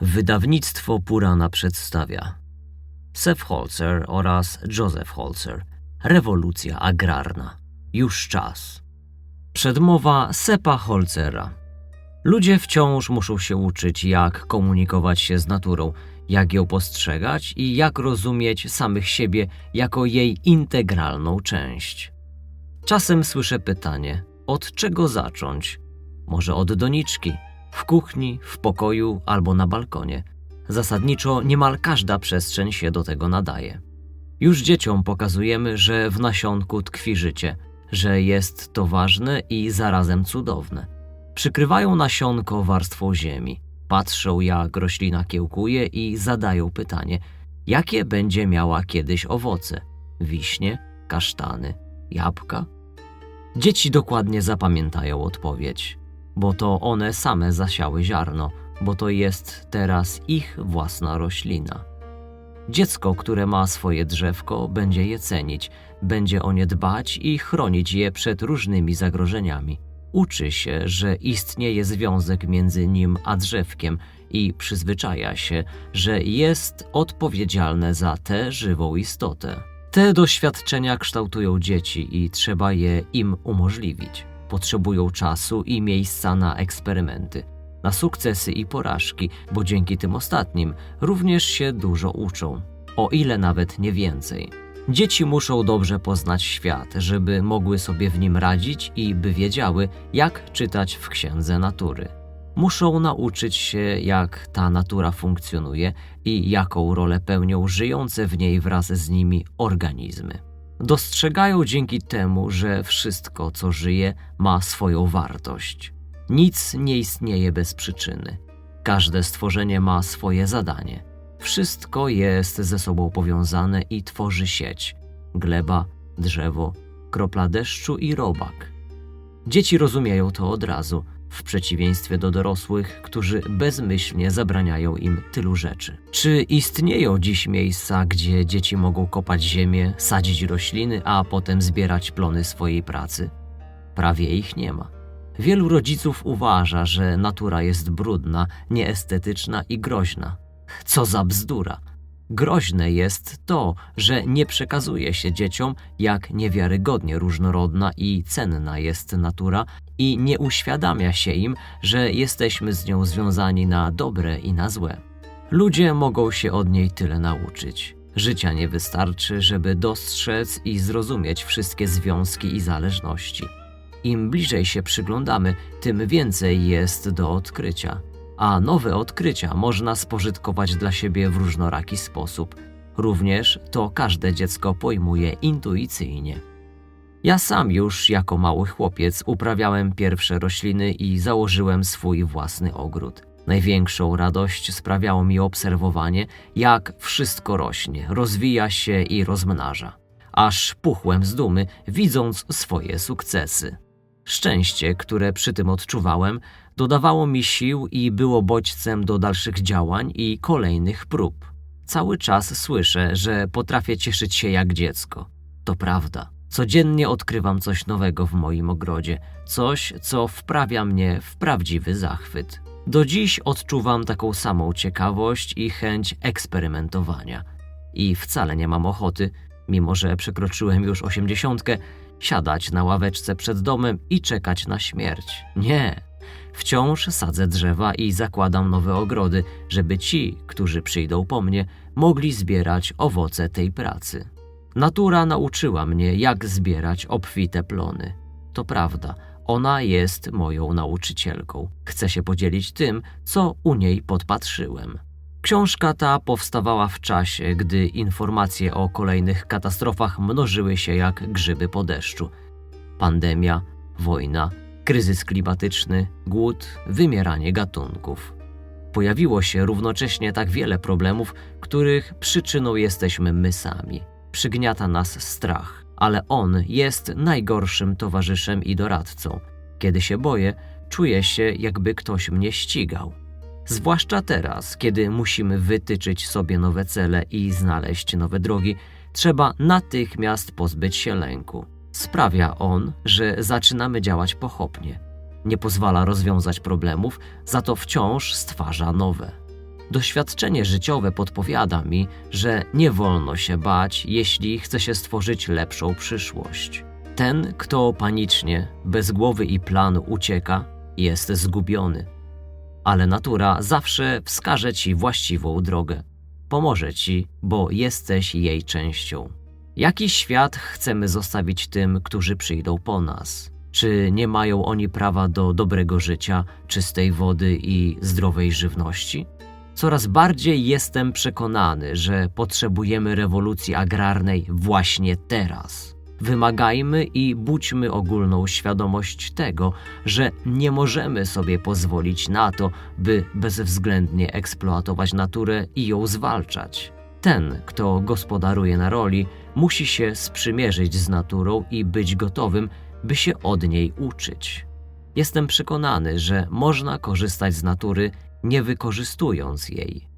Wydawnictwo Purana przedstawia Seth Holzer oraz Joseph Holzer. Rewolucja agrarna. Już czas. Przedmowa Sepa Holzera. Ludzie wciąż muszą się uczyć, jak komunikować się z naturą, jak ją postrzegać i jak rozumieć samych siebie jako jej integralną część. Czasem słyszę pytanie: od czego zacząć? Może od doniczki, w kuchni, w pokoju albo na balkonie. Zasadniczo niemal każda przestrzeń się do tego nadaje. Już dzieciom pokazujemy, że w nasionku tkwi życie, że jest to ważne i zarazem cudowne. Przykrywają nasionko warstwą ziemi, patrzą jak roślina kiełkuje i zadają pytanie, jakie będzie miała kiedyś owoce: wiśnie, kasztany, jabłka? Dzieci dokładnie zapamiętają odpowiedź, bo to one same zasiały ziarno, bo to jest teraz ich własna roślina. Dziecko, które ma swoje drzewko, będzie je cenić, będzie o nie dbać i chronić je przed różnymi zagrożeniami. Uczy się, że istnieje związek między nim a drzewkiem i przyzwyczaja się, że jest odpowiedzialne za tę żywą istotę. Te doświadczenia kształtują dzieci i trzeba je im umożliwić. Potrzebują czasu i miejsca na eksperymenty, na sukcesy i porażki, bo dzięki tym ostatnim również się dużo uczą, o ile nawet nie więcej. Dzieci muszą dobrze poznać świat, żeby mogły sobie w nim radzić i by wiedziały, jak czytać w księdze natury. Muszą nauczyć się, jak ta natura funkcjonuje i jaką rolę pełnią żyjące w niej wraz z nimi organizmy. Dostrzegają dzięki temu, że wszystko, co żyje, ma swoją wartość. Nic nie istnieje bez przyczyny. Każde stworzenie ma swoje zadanie. Wszystko jest ze sobą powiązane i tworzy sieć: gleba, drzewo, kropla deszczu i robak. Dzieci rozumieją to od razu, w przeciwieństwie do dorosłych, którzy bezmyślnie zabraniają im tylu rzeczy. Czy istnieją dziś miejsca, gdzie dzieci mogą kopać ziemię, sadzić rośliny, a potem zbierać plony swojej pracy? Prawie ich nie ma. Wielu rodziców uważa, że natura jest brudna, nieestetyczna i groźna. Co za bzdura! Groźne jest to, że nie przekazuje się dzieciom, jak niewiarygodnie różnorodna i cenna jest natura, i nie uświadamia się im, że jesteśmy z nią związani na dobre i na złe. Ludzie mogą się od niej tyle nauczyć. Życia nie wystarczy, żeby dostrzec i zrozumieć wszystkie związki i zależności. Im bliżej się przyglądamy, tym więcej jest do odkrycia a nowe odkrycia można spożytkować dla siebie w różnoraki sposób. Również to każde dziecko pojmuje intuicyjnie. Ja sam już jako mały chłopiec uprawiałem pierwsze rośliny i założyłem swój własny ogród. Największą radość sprawiało mi obserwowanie, jak wszystko rośnie, rozwija się i rozmnaża. Aż puchłem z dumy, widząc swoje sukcesy. Szczęście, które przy tym odczuwałem, dodawało mi sił i było bodźcem do dalszych działań i kolejnych prób. Cały czas słyszę, że potrafię cieszyć się jak dziecko. To prawda. Codziennie odkrywam coś nowego w moim ogrodzie, coś, co wprawia mnie w prawdziwy zachwyt. Do dziś odczuwam taką samą ciekawość i chęć eksperymentowania. I wcale nie mam ochoty, mimo że przekroczyłem już osiemdziesiątkę, siadać na ławeczce przed domem i czekać na śmierć. Nie. Wciąż sadzę drzewa i zakładam nowe ogrody, żeby ci, którzy przyjdą po mnie, mogli zbierać owoce tej pracy. Natura nauczyła mnie, jak zbierać obfite plony. To prawda, ona jest moją nauczycielką. Chcę się podzielić tym, co u niej podpatrzyłem. Książka ta powstawała w czasie, gdy informacje o kolejnych katastrofach mnożyły się jak grzyby po deszczu. Pandemia, wojna, kryzys klimatyczny, głód, wymieranie gatunków. Pojawiło się równocześnie tak wiele problemów, których przyczyną jesteśmy my sami. Przygniata nas strach, ale on jest najgorszym towarzyszem i doradcą. Kiedy się boję, czuję się, jakby ktoś mnie ścigał. Zwłaszcza teraz, kiedy musimy wytyczyć sobie nowe cele i znaleźć nowe drogi, trzeba natychmiast pozbyć się lęku. Sprawia on, że zaczynamy działać pochopnie. Nie pozwala rozwiązać problemów, za to wciąż stwarza nowe. Doświadczenie życiowe podpowiada mi, że nie wolno się bać, jeśli chce się stworzyć lepszą przyszłość. Ten, kto panicznie, bez głowy i planu ucieka, jest zgubiony. Ale natura zawsze wskaże ci właściwą drogę. Pomoże ci, bo jesteś jej częścią. Jaki świat chcemy zostawić tym, którzy przyjdą po nas? Czy nie mają oni prawa do dobrego życia, czystej wody i zdrowej żywności? Coraz bardziej jestem przekonany, że potrzebujemy rewolucji agrarnej właśnie teraz. Wymagajmy i budźmy ogólną świadomość tego, że nie możemy sobie pozwolić na to, by bezwzględnie eksploatować naturę i ją zwalczać. Ten, kto gospodaruje na roli, musi się sprzymierzyć z naturą i być gotowym, by się od niej uczyć. Jestem przekonany, że można korzystać z natury, nie wykorzystując jej.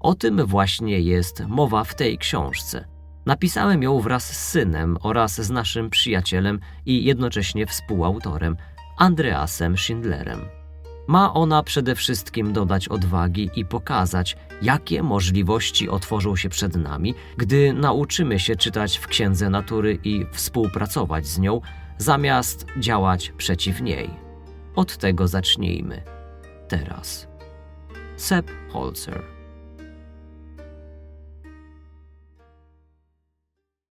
O tym właśnie jest mowa w tej książce. Napisałem ją wraz z synem oraz z naszym przyjacielem i jednocześnie współautorem, Andreasem Schindlerem. Ma ona przede wszystkim dodać odwagi i pokazać, jakie możliwości otworzą się przed nami, gdy nauczymy się czytać w księdze natury i współpracować z nią, zamiast działać przeciw niej. Od tego zacznijmy. Teraz. Sepp Holzer